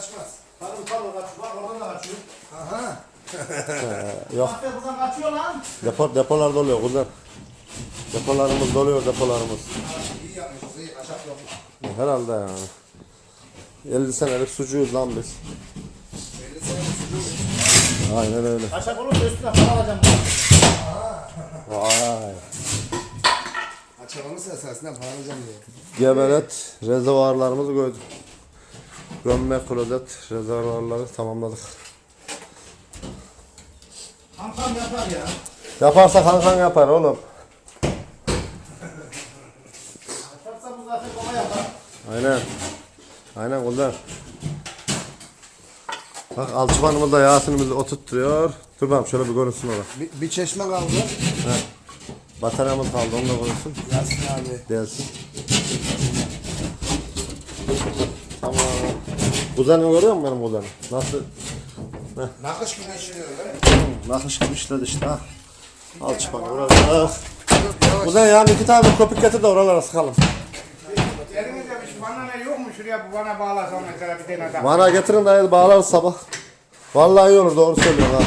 kaçmaz. Tarım tarla kaçıyor. Bak oradan da kaçıyor. Aha. Yok Bak buradan kaçıyor lan. depo, depolar doluyor kuzen. Depolarımız doluyor depolarımız. iyi yapmışız iyi kaçak yok. Herhalde yani. 50 senelik sucuyuz lan biz. 50 sene sucuğu. Aynen öyle. Kaçak olursa üstüne para alacağım. Vay. Kaçak olursa esasından para alacağım diye. Gebelet rezervuarlarımızı koyduk. Gömme klozet rezervuarları tamamladık. Kankam yapar ya. Yaparsa kankan yapar oğlum. Yaparsa bu zaten baba yapar. Aynen. Aynen kuzen. Bak alçıpanımız da Yasin'imizi oturtturuyor. Dur bakalım şöyle bir konuşsun o da. Bir, bir çeşme kaldı. Bataryamız kaldı onu da konuşsun. Yasin abi. Gelsin. Tamam. Kuzenim görüyor musun benim kuzenim? Nasıl? Nakış gibi işliyor öyle. Nakış gibi işledi işte ha. Alçıpan oralara. Kuzen yani iki tane köpük getir de oralara sıkalım. Elimizde bir bana ne yok mu şuraya bu bana bağlasam mesela bir tane daha. Bana getirin dayı bağlarız sabah. Vallahi iyi olur doğru söylüyorsun ha.